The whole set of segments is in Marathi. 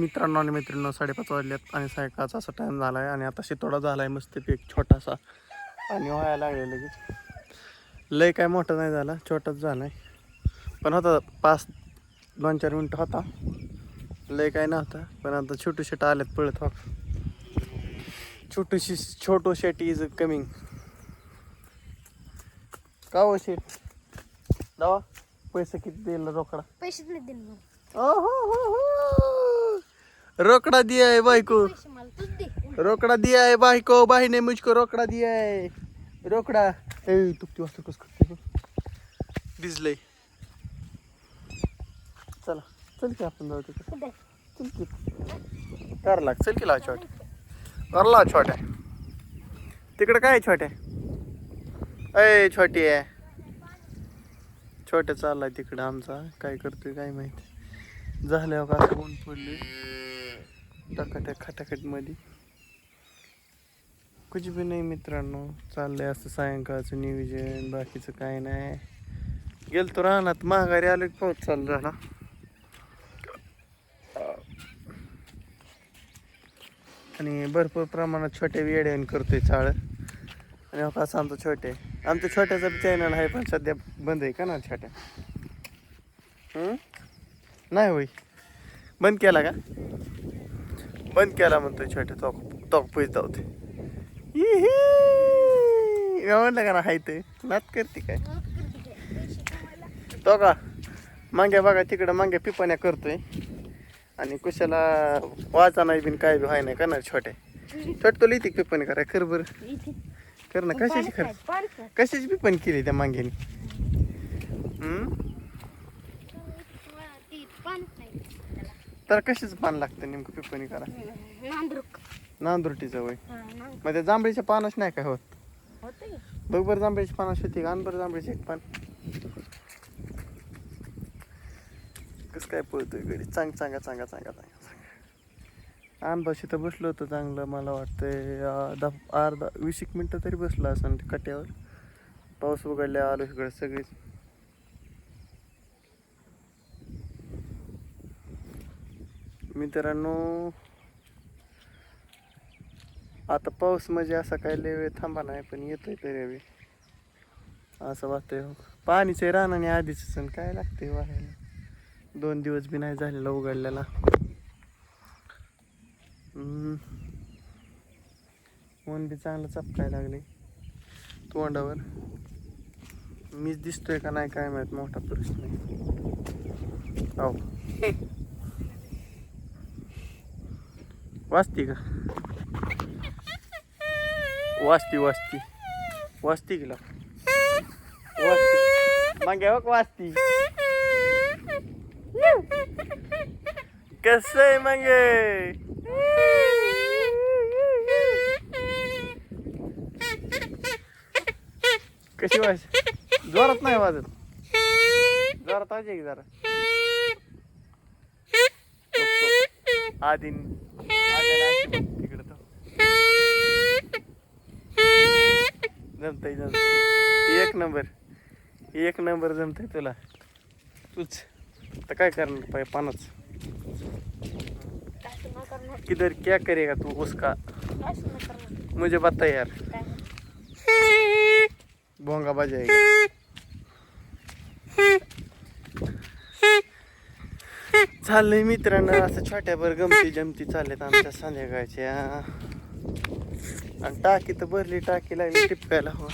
मित्रांनो आणि मैत्रिणींनो साडेपाच वाजल्यात आणि सायंकाळचा असा टाईम झाला आहे आणि आता शितोडा झाला आहे मस्तपैकी एक छोटासा. आणि व्हायला लागले लगेच. लय काय मोठा नाही झाला छोटाच झाला आहे पण होता पाच दोन चार मिनटं होता. लय काय नव्हता पण आता छोटू शेट आल्यात पळत हो. छोटूशी छोटू शेट इज कमिंग का हो शेट? दावा पैसे किती देईल रोकडा? पैसेच नाही दिले. मला. रोकड़ा दिया है भाई को रोकड़ा दिया है भाई को भाई ने मुझको रोकड़ा दिया है। रोकड़ा। ए तुकती वाजता कस करते भिजलंय. चला चल की आपण जाऊ तिकडे. चल की. कर लाग चल की ला छोटे कर ला छोट्या. तिकडे काय आहे छोट्या? अय छोटी आहे. छोट्या चाललाय तिकडे आमचा. काय करतोय काय माहिती. झाल्यावर का असं ऊन पडले टकाटक खटाखटमध्ये कुछ बी नाही मित्रांनो चाललंय असं सायंकाळचं नियोजन बाकीचं काय नाही. गेलतो रानात महागारी आलो की पाऊस चालू झाला. आणि भरपूर प्रमाणात छोट्या वेड्याने करतोय चाळ. आणि हो कसं आमचं छोटे आमचं छोट्याचा चॅनल आहे पण सध्या बंद आहे का ना छोट्या? नाही होई बंद केला का? बंद केला म्हणतोय छोट्या तो तो पैसे जाऊते म्हणलं का ना हाय ते. नात करते काय? तो का मांग्या बघा तिकडं मांग्या पिपाण्या करतोय. आणि कुशाला वाचा नाही बिन काय बी व्हाय नाही करणार छोटे. छोट तो लिहिते पिपणी करा कर बरं. कर ना कशाची खर? कशाची पिपणी केली त्या मांग्यानी हम्म पाणीच नाही त्याला. तर कशाचं पान लागतं नेमकं पिपणी करा? नांदरूक. नांदुरटीचं वय हा, नांद- मग त्या जांभळीच्या पानच नाही काय होत? होतं की? बघ बरं जांभळीची पानाशी होती का? आण बरं जांभळीची एक पान. कसं काय पळतोय गडी चांग चांगा चांगा चांगा चांगा चांगा. आण बस इथं बसलो होतं चांगलं मला वाटतंय अं, दहा अर्धा वीस एक मिनटं तरी बसलं असं कट्यावर. पाऊस उघडल्या आलो इकडे सगळीच. मित्रांनो आता पाऊस म्हणजे असा काय लय वेळ थांबा नाही पण येतोय तरी बी. असं वाटतंय. पाणीचे पाणीच आहे रानाने आधीच सण काय लागते वाहायला दोन दिवस बी नाही झालेला उघडलेला. ऊन बी चांगलं चपकाय लागले तोंडावर. मीच दिसतोय का नाही काय माहीत मोठा प्रश्न आहे. हो वाचती का? वाचती वाचती वाचती गेला वाचती मागे बघ वाचती कस आहे मागे? कशी वाज जोरात नाही वाजत. जोरात वाजे की जरा. आधी जमतय जमत एक नंबर. एक नंबर जमतय तुला. तूच तर काय करणार? पाय पानच. किधर क्या करेगा तू उसका? मुझे बता यार. भोंगा बजाएगा. चाललंय मित्रांनो असं छोट्याभर गमती जमती चालल्यात आमच्या संध्याकाळच्या. आणि टाकी तर भरली टाकी लागली टिपकायला. हो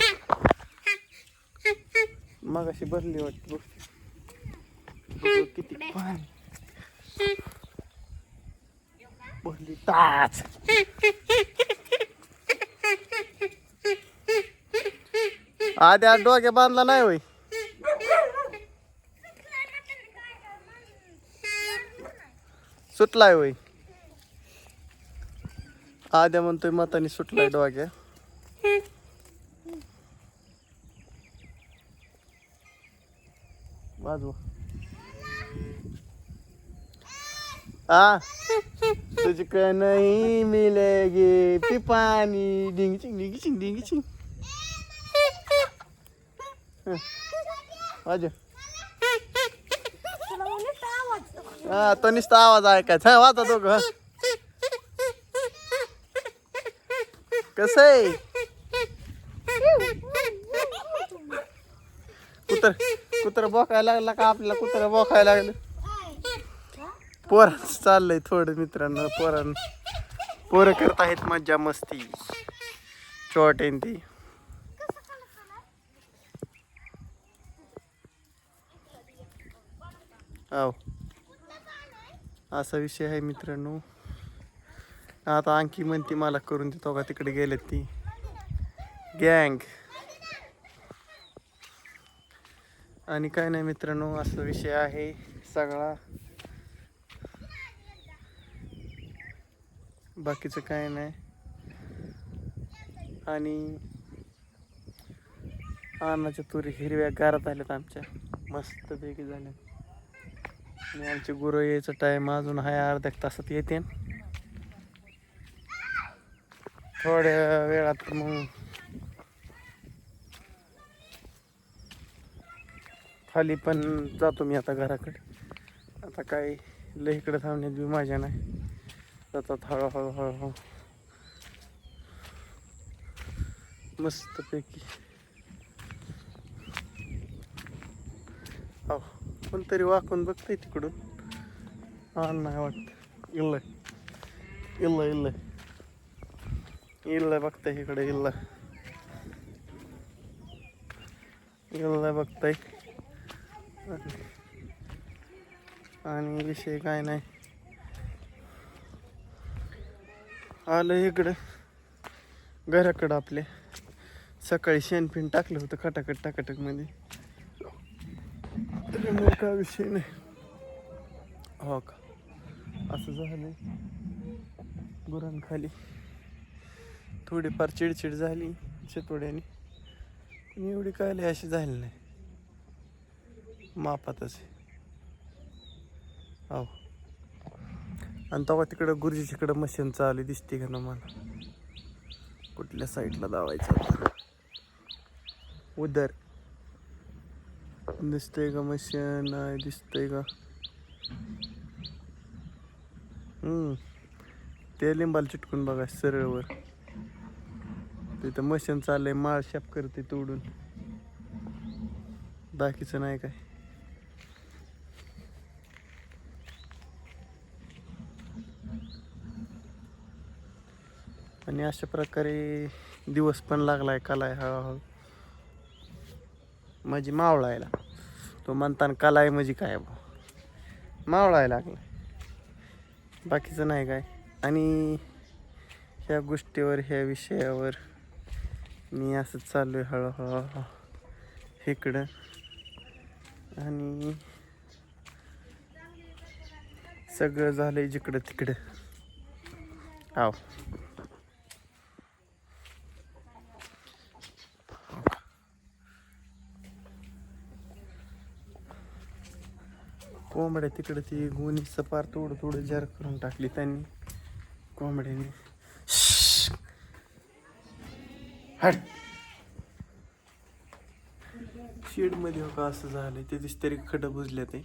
मग अशी भरली वाटत बघ किती पाणी. भरली ताच आधी आज डोक्या बांधला नाही होई सुटलाय होय. आद्या म्हणतोय मतानी सुटलाय डोक्या वाजवा आ तुझको नहीं मिलेगी पिपानी. डिंग चिंग डिंग चिंग डिंग चिंग बाजू तुला म्हणलं तर आवाज हा तो नुसता आवाज ऐकायचा. वाचा दोघं. कसं आहे? कुत्र कुत्र बोकायला लागला का? आपल्याला कुत्र बोकायला लागलं? पोरांच चाललंय थोडं मित्रांनो पोरां. पोरं करत आहेत मज्जा मस्ती. चोटेन ती. हो असा विषय आहे मित्रांनो. आता आणखी म्हणती मला करून देतो का तिकडे गेलेत ती. गँग आणि काय नाही मित्रांनो असा विषय आहे सगळा. बाकीचं काय नाही. आणि अन्नाच्या तुरी हिरव्या गारात आल्यात आमच्या. मस्त पैकी झाल्या आणि आमचे गुरु यायचा टाइम अजून आहे अर्ध्या तासात येते. थोड्या वेळात मग खाली पण जातो मी आता घराकडे. आता काय लय इकडे थांबण्यात बी माझ्या नाही. जातात हळूहळू हळूहळू. मस्तपैकी. हो कोणतरी वाकून बघतंय तिकडून. आण नाही वाटत. इल्ल इल्ल इल्ल इल्ल बघताय इकडे इल्ल इल्ल बघताय. आणि विषय काय नाही. आलं इकडं. घराकडं आपल्या सकाळी शेणपिन टाकलं होतं खटाखट टाकाटक मध्ये काय विषय नाही हो का असं झालं गुरांखाली थोडीफार चिडचिड झाली. चितोड्याने पण एवढी काय लय अशी झाली नाही. मापातच आहे. हो आणि तेव्हा तिकडं गुरुजी तिकडं मशीन चालू दिसते का ना मला? कुठल्या साईडला दावायचं उदर. दिसतंय का मशीन नाही दिसतंय का हम्म ते लिंबाला चिटकून बघा सरळवर. तिथं मशीन चाललंय माळ शाप करते तोडून. बाकीचं नाही काय. आणि अशा प्रकारे दिवस पण लागलाय कालाय हळूहळू. माझी मावळायला तो म्हणताना आहे म्हणजे काय बुवा. मावळायला लागला. बाकीचं नाही काय. आणि ह्या गोष्टीवर ह्या विषयावर मी असंच चाललो आहे हळूहळू इकडं. आणि सगळं झालं आहे जिकडं तिकडं. आव. कोंबड्या तिकडे ती गुणीचं पार थोडं थोडं जार करून टाकली त्यांनी. कोंबड्याने. हट. शेडमध्ये हो का असं झालंय. ते दिस तरी खडं बुजले ते.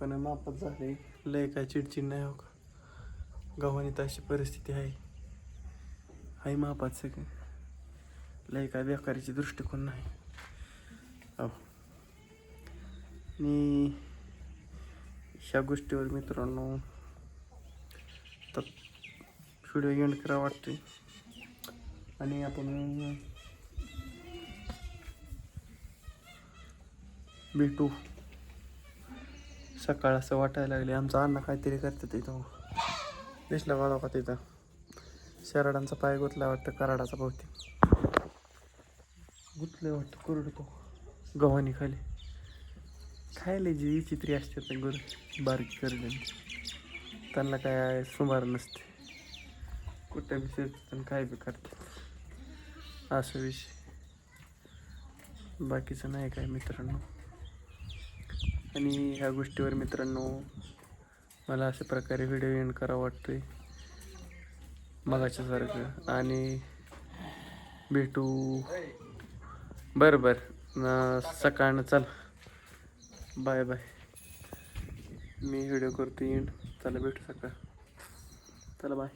पण मापत झाले. लय काय चिडचिड नाही हो का गव्हाणी तर अशी परिस्थिती आहे. हाय मापात सगळं लय काय बेकारीची दृष्टिकोन नाही. हो आणि ह्या गोष्टीवर मित्रांनो. तर व्हिडिओ एंड करा वाटते आणि आपण भेटू. सकाळ असं वाटायला लागले आमचा अण्णा काहीतरी करतं तिथं दिसला मला का तिथं? शराडांचा पाय गुतला वाटतं कराडाचा बहुतेक. गुतलं वाटतं कुरडतो. गव्हाणी खाली. खायला जी विचित्री असते ते गुर बारीक करले त्यांना काय सुमार नसते. कुठं बी शिरतात काय बी करतात. असं विषय. बाकीचं नाही काय मित्रांनो. आणि ह्या गोष्टीवर मित्रांनो मला अशा प्रकारे व्हिडिओ एंड करावा वाटतोय. मगाच्यासारखं. आणि भेटू. बरं बरं. सकाळनं चला. Bye bye. मी व्हिडिओ करतो येईन चला भेटू सकाळ. चला बाय